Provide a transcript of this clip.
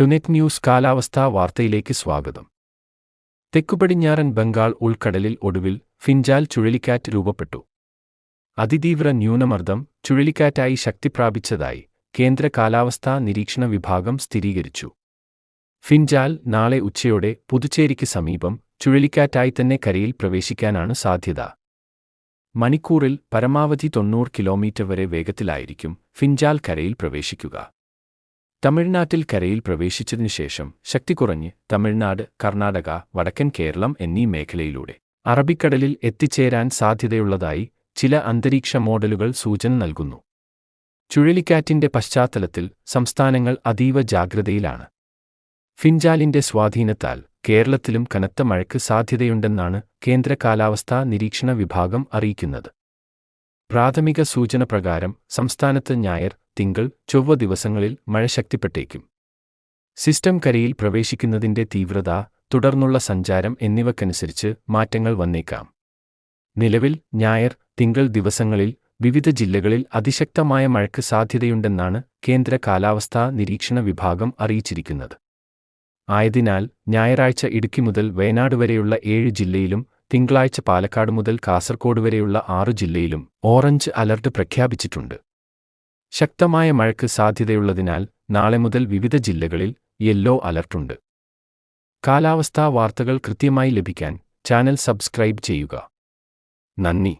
ടുനെറ്റ് news കാലാവസ്ഥാ വാർത്തയിലേക്ക് സ്വാഗതം. തെക്കുപടിഞ്ഞാറൻ ബംഗാൾ ഉൾക്കടലിൽ ഒടുവിൽ ഫിൻജാൽ ചുഴലിക്കാറ്റ് രൂപപ്പെട്ടു. അതിതീവ്ര ന്യൂനമർദ്ദം ചുഴലിക്കാറ്റായി ശക്തിപ്രാപിച്ചതായി കേന്ദ്ര കാലാവസ്ഥാ നിരീക്ഷണ വിഭാഗം സ്ഥിരീകരിച്ചു. ഫിൻജാൽ നാളെ ഉച്ചയോടെ പുതുച്ചേരിക്ക് സമീപം ചുഴലിക്കാറ്റായി തന്നെ കരയിൽ പ്രവേശിക്കാനാണ് സാധ്യത. മണിക്കൂറിൽ പരമാവധി തൊണ്ണൂറ് കിലോമീറ്റർ വരെ വേഗത്തിലായിരിക്കും ഫിൻജാൽ കരയിൽ പ്രവേശിക്കുക. തമിഴ്നാട്ടിൽ കരയിൽ പ്രവേശിച്ചതിനു ശേഷം ശക്തി കുറഞ്ഞ് തമിഴ്നാട് കർണാടക വടക്കൻ കേരളം എന്നീ മേഖലയിലൂടെ അറബിക്കടലിൽ എത്തിച്ചേരാൻ സാധ്യതയുള്ളതായി ചില അന്തരീക്ഷ മോഡലുകൾ സൂചന നൽകുന്നു. ചുഴലിക്കാറ്റിന്റെ പശ്ചാത്തലത്തിൽ സംസ്ഥാനങ്ങൾ അതീവ ജാഗ്രതയിലാണ്. ഫിൻജാലിന്റെ സ്വാധീനത്താൽ കേരളത്തിലും കനത്ത മഴയ്ക്ക് സാധ്യതയുണ്ടെന്നാണ് കേന്ദ്ര കാലാവസ്ഥാ നിരീക്ഷണ വിഭാഗം അറിയിക്കുന്നത്. പ്രാഥമിക സൂചന പ്രകാരം സംസ്ഥാനത്ത് ഞായർ തിങ്കൾ ചൊവ്വ ദിവസങ്ങളിൽ മഴ ശക്തിപ്പെട്ടേക്കും. സിസ്റ്റം കരയിൽ പ്രവേശിക്കുന്നതിന്റെ തീവ്രത തുടർന്നുള്ള സഞ്ചാരം എന്നിവക്കനുസരിച്ച് മാറ്റങ്ങൾ വന്നേക്കാം. നിലവിൽ ഞായർ തിങ്കൾ ദിവസങ്ങളിൽ വിവിധ ജില്ലകളിൽ അതിശക്തമായ മഴയ്ക്ക് സാധ്യതയുണ്ടെന്നാണ് കേന്ദ്ര കാലാവസ്ഥാ നിരീക്ഷണ വിഭാഗം അറിയിച്ചിരിക്കുന്നത്. ആയതിനാൽ ഞായറാഴ്ച ഇടുക്കി മുതൽ വയനാട് വരെയുള്ള ഏഴ് ജില്ലയിലും തിങ്കളാഴ്ച പാലക്കാട് മുതൽ കാസർഗോഡ് വരെയുള്ള ആറു ജില്ലയിലും ഓറഞ്ച് അലർട്ട് പ്രഖ്യാപിച്ചിട്ടുണ്ട്. ശക്തമായ മഴയ്ക്ക് സാധ്യതയുള്ളതിനാൽ നാളെ മുതൽ വിവിധ ജില്ലകളിൽ യെല്ലോ അലർട്ടുണ്ട്. കാലാവസ്ഥാ വാർത്തകൾ കൃത്യമായി ലഭിക്കാൻ ചാനൽ സബ്സ്ക്രൈബ് ചെയ്യുക. നന്ദി.